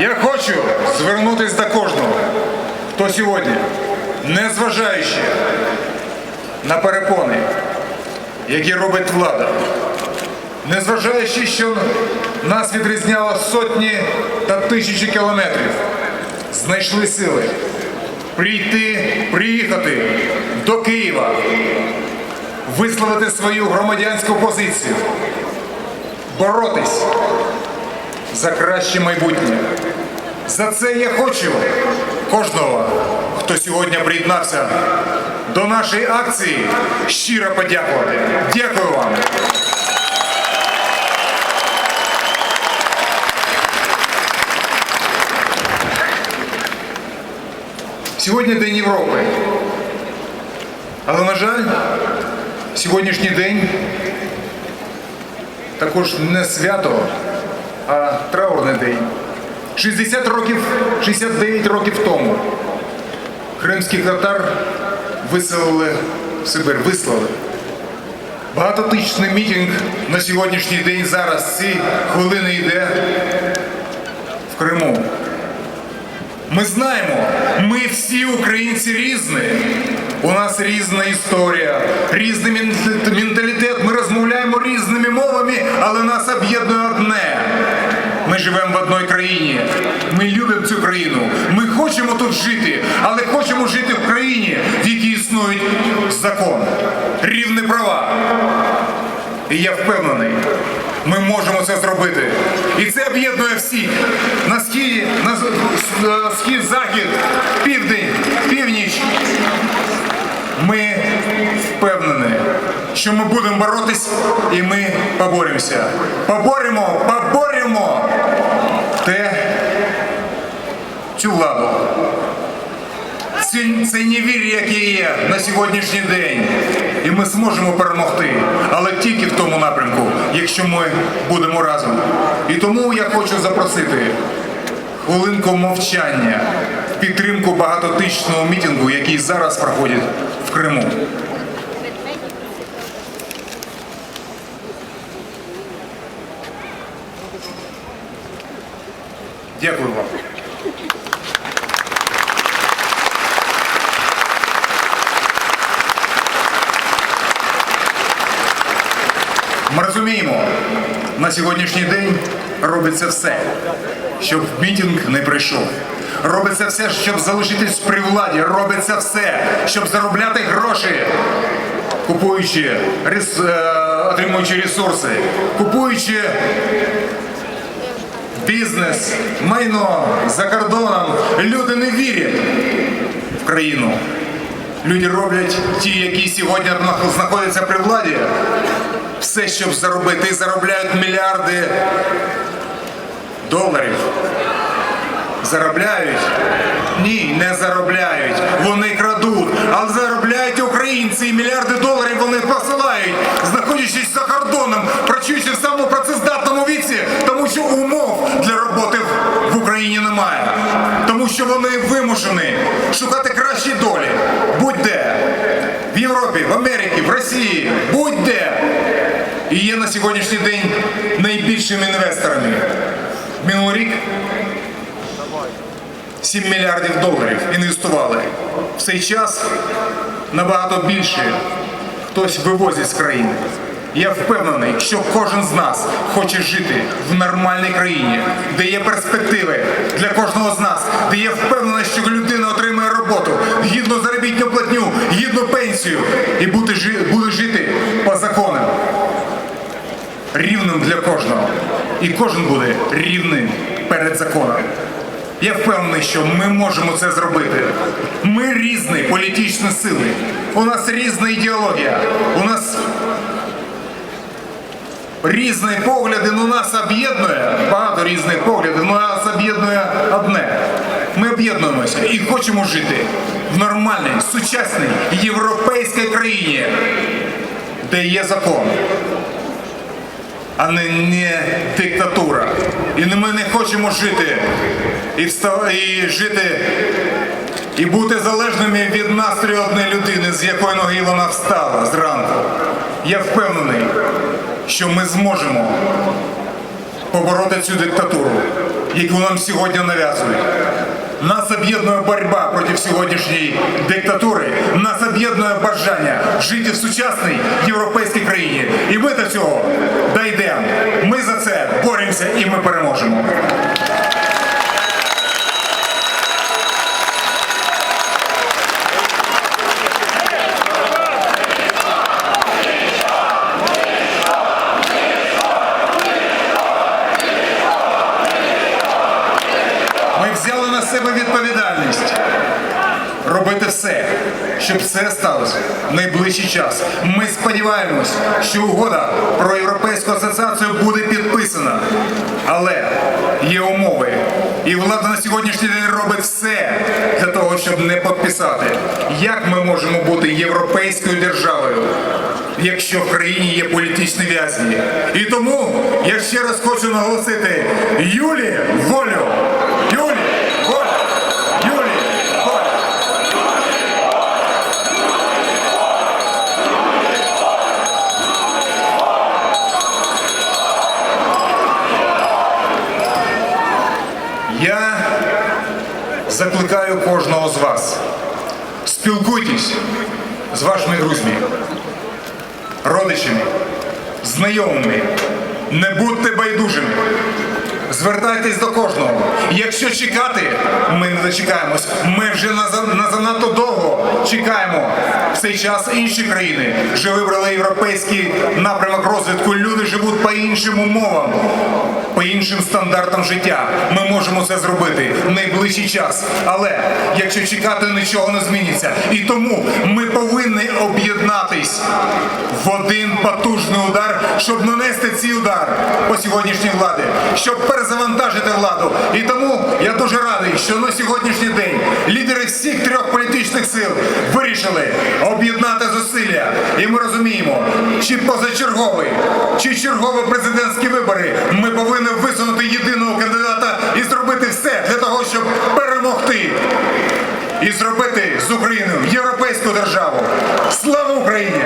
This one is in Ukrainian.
Я хочу звернутися до кожного, хто сьогодні, незважаючи на перепони, які робить влада, незважаючи, що нас відрізняло сотні та тисячі кілометрів, знайшли сили прийти, приїхати до Києва, висловити свою громадянську позицію, боротись за краще майбутнє. За це я хочу кожного, хто сьогодні приєднався до нашої акції, щиро подякувати. Дякую вам. Сьогодні День Європи. Але, на жаль, сьогоднішній день також не свято, а траурний день. 60 років, 69 років тому кримських татар виселили в Сибир, вислали. Багатотисячний мітинг на сьогоднішній день зараз ці хвилини йде в Криму. Ми знаємо, ми всі українці різні. У нас різна історія, різний менталітет. Ми розмовляємо різними мовами, але нас об'єднує одне. Ми живемо в одній країні. Ми любимо цю країну. Ми хочемо тут жити, але хочемо жити в країні, в якій існує закон, рівні права. І я впевнений, ми можемо це зробити. І це об'єднує всіх. На схід, на схід, захід, південь, північ. Ми впевнені, що ми будемо боротись і ми поборемося. Поборемо, поборемо те, цю владу. Це, це невір'я, яке є на сьогоднішній день. І ми зможемо перемогти, але тільки в тому напрямку, якщо ми будемо разом. І тому я хочу запросити хвилинку мовчання в підтримку багатотисячного мітингу, який зараз проходить в Криму. Дякую вам. Ми розуміємо, на сьогоднішній день робиться все, щоб мітинг не прийшов. Робиться все, щоб залишитись при владі. Робиться все, щоб заробляти гроші, купуючи, е, отримуючи ресурси, купуючи бізнес, майно за кордоном. Люди не вірять в країну. Люди роблять ті, які сьогодні знаходяться при владі, все, щоб заробити, заробляють мільярди доларів. Заробляють? Ні, не заробляють. Вони крадуть, але заробляють українці і мільярди доларів вони посилають, знаходячись за кордоном, працюючи в самому вони вимушені шукати кращі долі. Будь-де. В Європі, в Америці, в Росії, будь-де. І є на сьогоднішній день найбільшими інвесторами. Минулий рік 7 мільярдів доларів інвестували. В цей час набагато більше хтось вивозить з країни. Я впевнений, що кожен з нас хоче жити в нормальній країні, де є перспективи для кожного з нас, де є впевненість, що людина отримує роботу, гідну заробітну платню, гідну пенсію і буде жити по законам рівним для кожного. І кожен буде рівним перед законом. Я впевнений, що ми можемо це зробити. Ми різні політичні сили. У нас різна ідеологія. У нас різні погляди, але нас об'єднує. Багато різних поглядів, але нас об'єднує одне. Ми об'єднуємося і хочемо жити в нормальній, сучасній європейській країні, де є закон а не, не диктатура. І ми не хочемо жити і, встав, і жити і бути залежними від настрою однієї людини, з якої ноги вона встала зранку. Я впевнений, що ми зможемо побороти цю диктатуру, яку нам сьогодні нав'язують. Нас об'єднує боротьба проти сьогоднішньої диктатури, нас об'єднує бажання жити в сучасній європейській країні. І ми до цього дійдемо. Ми за це боремося і ми переможемо. Ми взяли на себе відповідальність робити все, щоб це сталося в найближчий час. Ми сподіваємось, що угода про європейську асоціацію буде підписана. Але є умови. І влада на сьогоднішній день робить все для того, щоб не підписати. Як ми можемо бути європейською державою? Якщо в країні є політичні в'язні. І тому я ще раз хочу наголосити: Юлі, волю! Закликаю кожного з вас. Спілкуйтесь з вашими друзями, родичами, знайомими. Не будьте байдужими. Звертайтесь до кожного. Якщо чекати, ми не дочекаємось. Ми вже на, на занадто довго чекаємо. В цей час інші країни вже вибрали європейський напрямок розвитку. Люди живуть по іншим умовам, по іншим стандартам життя. Ми можемо це зробити в найближчий час. Але якщо чекати, нічого не зміниться. І тому ми повинні об'єднатись в один потужний удар, щоб нанести цей удар по сьогоднішній владі, щоб перезавантажити владу. І тому я дуже радий, що на сьогоднішній день лідери всіх трьох політичних сил вирішили об'єднати зусилля. І ми розуміємо, чи позачерговий, чи чергові президентські вибори, ми повинні висунути єдиного кандидата і зробити все для того, щоб перемогти і зробити з Україною європейську державу. Слава Україні!